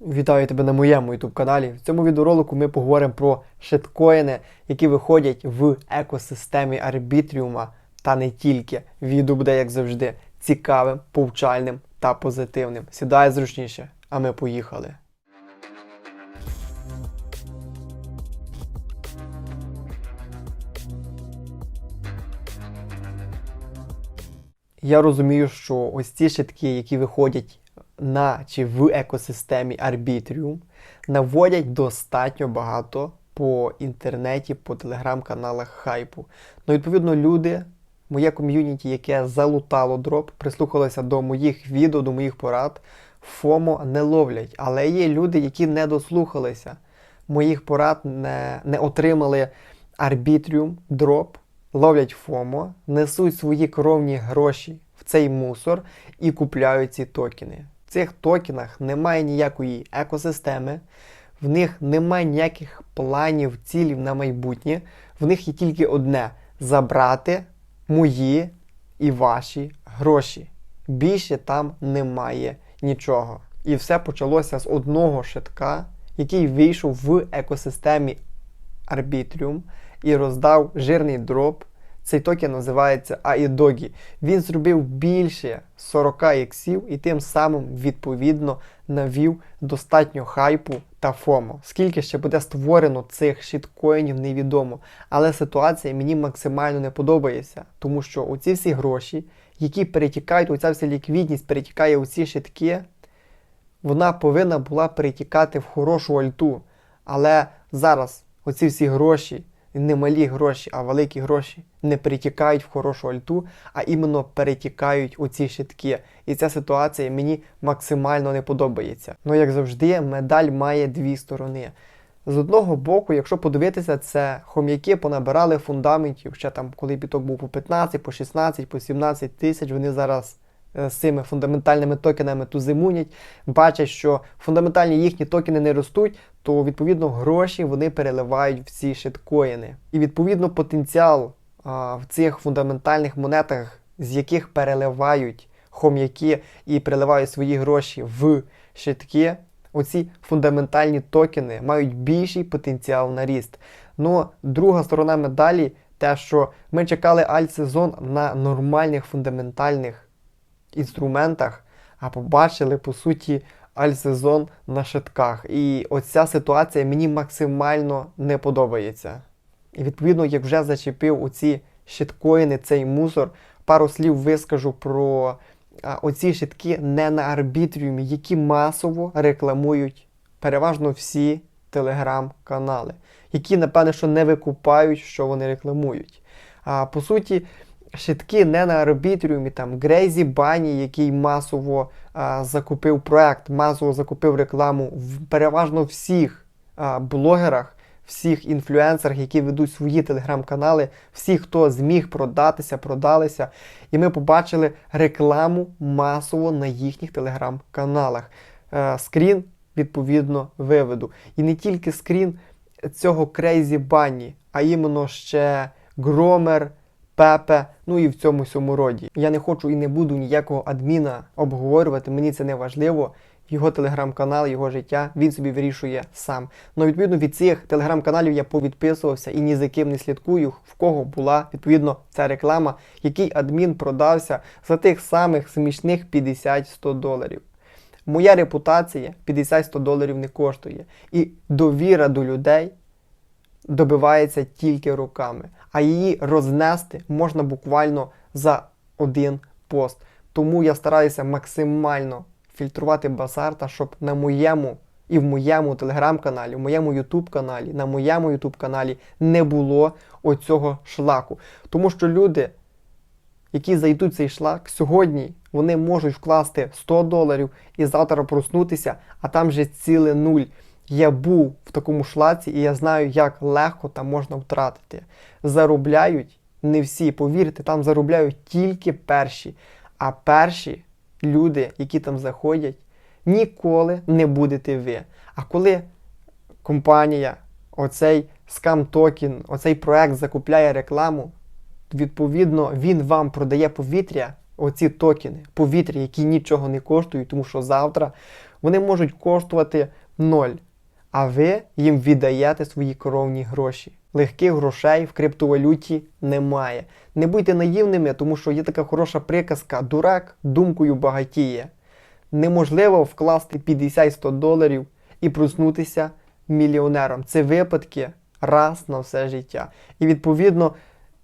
Вітаю тебе на моєму YouTube каналі. В цьому відеоролику ми поговоримо про шиткоїни, які виходять в екосистемі арбітріума та не тільки. Відео буде, як завжди, цікавим, повчальним та позитивним. Сідай зручніше, а ми поїхали. Я розумію, що ось ці шитки, які виходять на чи в екосистемі Arbitrium, наводять достатньо багато по інтернеті, по телеграм-каналах хайпу. Ну, відповідно, люди, моє ком'юніті, яке залутало дроп, прислухалося до моїх відео, до моїх порад, ФОМО не ловлять. Але є люди, які не дослухалися моїх порад, не, не отримали Arbitrium дроп, ловлять ФОМО, несуть свої кровні гроші в цей мусор і купляють ці токени. В цих токенах немає ніякої екосистеми, в них немає ніяких планів, цілів на майбутнє. В них є тільки одне забрати мої і ваші гроші. Більше там немає нічого. І все почалося з одного шитка, який вийшов в екосистемі Arbitrium і роздав жирний дроп. Цей токен називається AIDOGI. Він зробив більше 40 іксів і тим самим відповідно навів достатньо хайпу та фому. Скільки ще буде створено цих шіткоїнів, невідомо. Але ситуація мені максимально не подобається, тому що оці всі гроші, які перетікають, оця вся ліквідність перетікає у ці шитки, вона повинна була перетікати в хорошу альту. Але зараз оці всі гроші, не малі гроші, а великі гроші, не перетікають в хорошу альту, а іменно перетікають у ці шитки. І ця ситуація мені максимально не подобається. Ну, як завжди, медаль має дві сторони. З одного боку, якщо подивитися, це хом'яки понабирали фундаментів, ще там, коли біток був по 15, по 16, по 17 тисяч, вони зараз з цими фундаментальними токенами тузимунять, бачать, що фундаментальні їхні токени не ростуть, то відповідно гроші вони переливають в ці шиткоїни. І відповідно потенціал а, в цих фундаментальних монетах, з яких переливають хом'яки і переливають свої гроші в шитки, оці фундаментальні токени мають більший потенціал на ріст. Ну, друга сторона медалі те, що ми чекали альт-сезон на нормальних фундаментальних інструментах, а побачили, по суті, альт-сезон на шитках. І оця ситуація мені максимально не подобається. І відповідно, як вже зачепив оці щиткоїни, цей мусор, пару слів вискажу про оці щитки не на арбітріумі, які масово рекламують переважно всі телеграм-канали, які, напевне, що не викупають, що вони рекламують. А по суті, щитки не на арбітріумі, там Грейзі Бані, який масово а, закупив проект, масово закупив рекламу в переважно всіх а, блогерах, всіх інфлюенсерах, які ведуть свої телеграм-канали, всі, хто зміг продатися, продалися. І ми побачили рекламу масово на їхніх телеграм-каналах. Е, скрін, відповідно, виведу. І не тільки скрін цього Crazy Bunny, а іменно ще Громер, Пепе, ну і в цьому сьому роді. Я не хочу і не буду ніякого адміна обговорювати, мені це не важливо. Його телеграм-канал, його життя, він собі вирішує сам. Ну, відповідно, від цих телеграм-каналів я повідписувався і ні за ким не слідкую, в кого була відповідно ця реклама, який адмін продався за тих самих смішних 50-100 доларів. Моя репутація 50-100 доларів не коштує. І довіра до людей добивається тільки руками, а її рознести можна буквально за один пост. Тому я стараюся максимально фільтрувати базар, та щоб на моєму і в моєму телеграм-каналі, в моєму ютуб каналі, на моєму ютуб каналі не було оцього шлаку. Тому що люди, які зайдуть цей шлак, сьогодні вони можуть вкласти 100 доларів і завтра проснутися, а там же ціле нуль. Я був в такому шлаці, і я знаю, як легко там можна втратити. Заробляють не всі, повірте, там заробляють тільки перші. А перші люди, які там заходять, ніколи не будете ви. А коли компанія, оцей скам токен, оцей проект закупляє рекламу, відповідно, він вам продає повітря оці токени, повітря, які нічого не коштують, тому що завтра вони можуть коштувати ноль. А ви їм віддаєте свої коровні гроші. Легких грошей в криптовалюті немає. Не будьте наївними, тому що є така хороша приказка: дурак думкою багатіє. Неможливо вкласти 50-100 доларів і проснутися мільйонером. Це випадки раз на все життя. І відповідно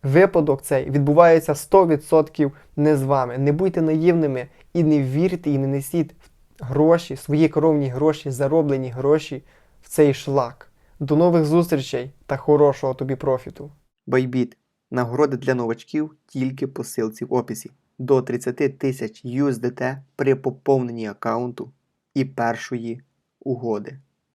випадок цей відбувається 100% не з вами. Не будьте наївними і не вірте, і не несіть гроші, свої коровні гроші, зароблені гроші в цей шлак. До нових зустрічей та хорошого тобі профіту. Байбіт. Нагороди для новачків тільки по силці в описі. До 30 тисяч USDT при поповненні аккаунту і першої угоди.